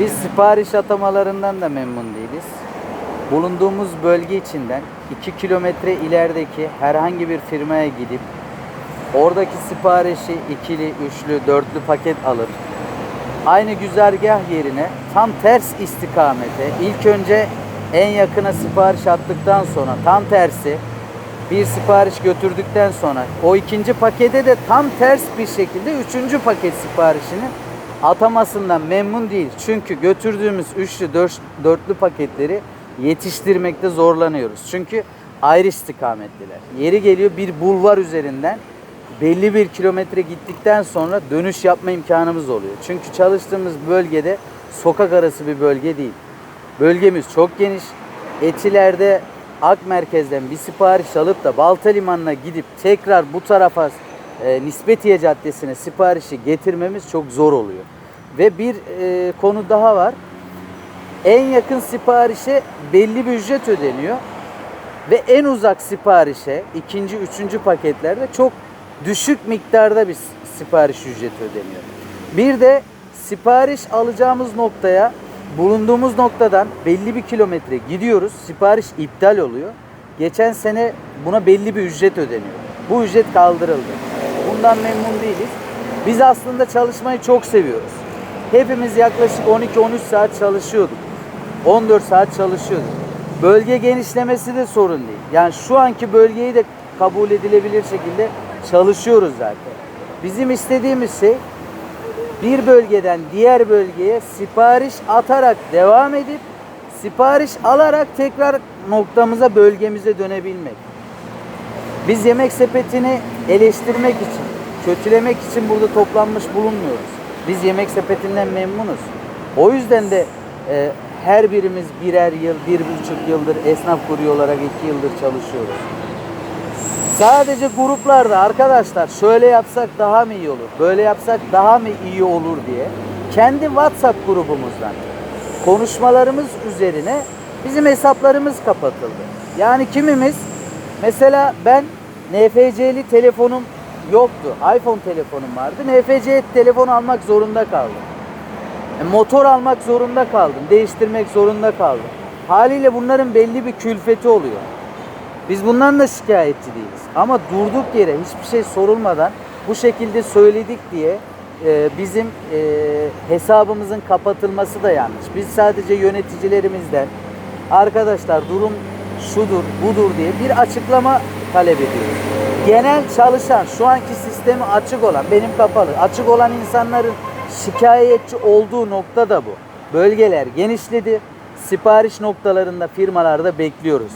Biz sipariş atamalarından da memnun değiliz. Bulunduğumuz bölge içinden 2 kilometre ilerideki herhangi bir firmaya gidip oradaki siparişi ikili, üçlü, dörtlü paket alır. Aynı güzergah yerine tam ters istikamete ilk önce en yakına sipariş attıktan sonra tam tersi bir sipariş götürdükten sonra o ikinci pakete de tam ters bir şekilde üçüncü paket siparişini atamasından memnun değil. Çünkü götürdüğümüz üçlü dört- dörtlü paketleri yetiştirmekte zorlanıyoruz. Çünkü ayrı istikametliler. Yeri geliyor bir bulvar üzerinden belli bir kilometre gittikten sonra dönüş yapma imkanımız oluyor. Çünkü çalıştığımız bölgede sokak arası bir bölge değil. Bölgemiz çok geniş. Etiler'de Ak Merkez'den bir sipariş alıp da Balta Limanı'na gidip tekrar bu tarafa e, Nispetiye Caddesi'ne siparişi getirmemiz çok zor oluyor. Ve bir e, konu daha var. En yakın siparişe belli bir ücret ödeniyor. Ve en uzak siparişe ikinci, üçüncü paketlerde çok düşük miktarda bir sipariş ücreti ödeniyor. Bir de sipariş alacağımız noktaya bulunduğumuz noktadan belli bir kilometre gidiyoruz. Sipariş iptal oluyor. Geçen sene buna belli bir ücret ödeniyor. Bu ücret kaldırıldı. Bundan memnun değiliz. Biz aslında çalışmayı çok seviyoruz. Hepimiz yaklaşık 12-13 saat çalışıyorduk. 14 saat çalışıyorduk. Bölge genişlemesi de sorun değil. Yani şu anki bölgeyi de kabul edilebilir şekilde çalışıyoruz zaten. Bizim istediğimiz şey bir bölgeden diğer bölgeye sipariş atarak devam edip sipariş alarak tekrar noktamıza bölgemize dönebilmek. Biz yemek sepetini eleştirmek için, kötülemek için burada toplanmış bulunmuyoruz. Biz yemek sepetinden memnunuz. O yüzden de e, her birimiz birer yıl, bir buçuk yıldır esnaf kurye olarak iki yıldır çalışıyoruz. Sadece gruplarda arkadaşlar şöyle yapsak daha mı iyi olur, böyle yapsak daha mı iyi olur diye kendi WhatsApp grubumuzdan konuşmalarımız üzerine bizim hesaplarımız kapatıldı. Yani kimimiz mesela ben NFC'li telefonum yoktu. iPhone telefonum vardı. NFC telefon almak zorunda kaldım. E, motor almak zorunda kaldım. Değiştirmek zorunda kaldım. Haliyle bunların belli bir külfeti oluyor. Biz bundan da şikayetçi değiliz. Ama durduk yere hiçbir şey sorulmadan bu şekilde söyledik diye e, bizim e, hesabımızın kapatılması da yanlış. Biz sadece yöneticilerimizden arkadaşlar durum şudur budur diye bir açıklama talep ediyoruz. Genel çalışan şu anki sistemi açık olan benim kapalı açık olan insanların şikayetçi olduğu nokta da bu. Bölgeler genişledi. Sipariş noktalarında firmalarda bekliyoruz.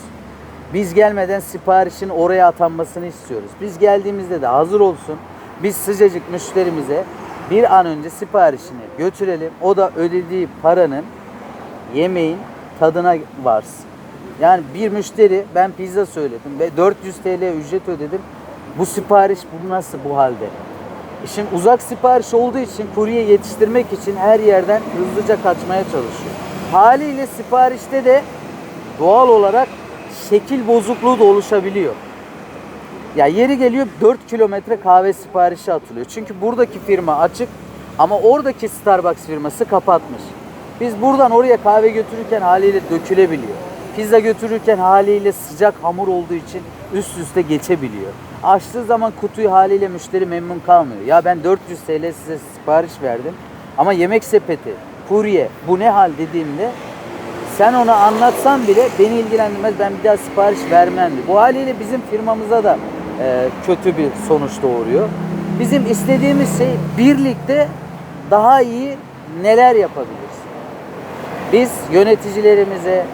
Biz gelmeden siparişin oraya atanmasını istiyoruz. Biz geldiğimizde de hazır olsun. Biz sıcacık müşterimize bir an önce siparişini götürelim. O da ödediği paranın yemeğin tadına varsın. Yani bir müşteri ben pizza söyledim ve 400 TL ücret ödedim. Bu sipariş bu nasıl bu halde? E Şimdi uzak sipariş olduğu için kurye yetiştirmek için her yerden hızlıca kaçmaya çalışıyor. Haliyle siparişte de doğal olarak şekil bozukluğu da oluşabiliyor. Ya yeri geliyor 4 kilometre kahve siparişi atılıyor. Çünkü buradaki firma açık ama oradaki Starbucks firması kapatmış. Biz buradan oraya kahve götürürken haliyle dökülebiliyor. Pizza götürürken haliyle sıcak hamur olduğu için üst üste geçebiliyor. Açtığı zaman kutuyu haliyle müşteri memnun kalmıyor. Ya ben 400 TL size sipariş verdim ama yemek sepeti, kurye bu ne hal dediğimde sen onu anlatsan bile beni ilgilendirmez ben bir daha sipariş vermem. Bu haliyle bizim firmamıza da e, kötü bir sonuç doğuruyor. Bizim istediğimiz şey birlikte daha iyi neler yapabiliriz? Biz yöneticilerimize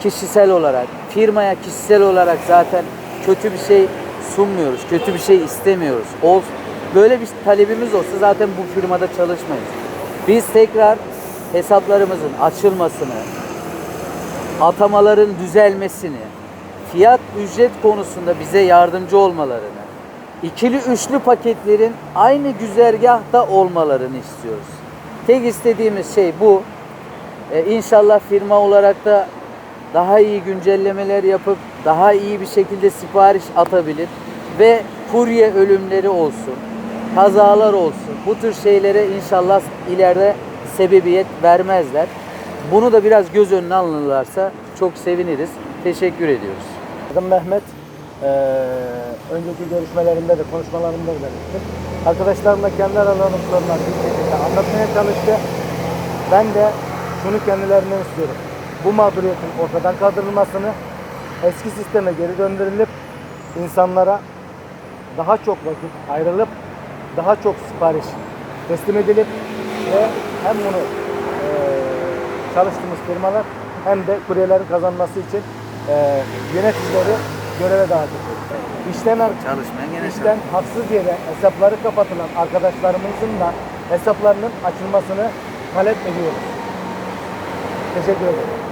kişisel olarak, firmaya kişisel olarak zaten kötü bir şey sunmuyoruz, kötü bir şey istemiyoruz. Ol, böyle bir talebimiz olsa zaten bu firmada çalışmayız. Biz tekrar hesaplarımızın açılmasını, atamaların düzelmesini, fiyat ücret konusunda bize yardımcı olmalarını, ikili üçlü paketlerin aynı güzergahta olmalarını istiyoruz. Tek istediğimiz şey bu. Ee, inşallah firma olarak da daha iyi güncellemeler yapıp daha iyi bir şekilde sipariş atabilir ve kurye ölümleri olsun, kazalar olsun. Bu tür şeylere inşallah ileride sebebiyet vermezler. Bunu da biraz göz önüne alınırlarsa çok seviniriz. Teşekkür ediyoruz. Adım Mehmet. Ee, önceki görüşmelerimde de konuşmalarımda da belirttim. Arkadaşlarımla kendi aralarında sorunlar bir şekilde anlatmaya çalıştı. Ben de şunu kendilerinden istiyorum. Bu mağduriyetin ortadan kaldırılmasını, eski sisteme geri döndürülüp insanlara daha çok vakit ayrılıp daha çok sipariş teslim edilip ve hem bunu eee, çalıştığımız firmalar hem de kuryelerin kazanması için eee, yöneticileri göreve davet ediyoruz. İşten, Çalışmayan işten haksız yere hesapları kapatılan arkadaşlarımızın da hesaplarının açılmasını talep ediyoruz. Teşekkür ederim.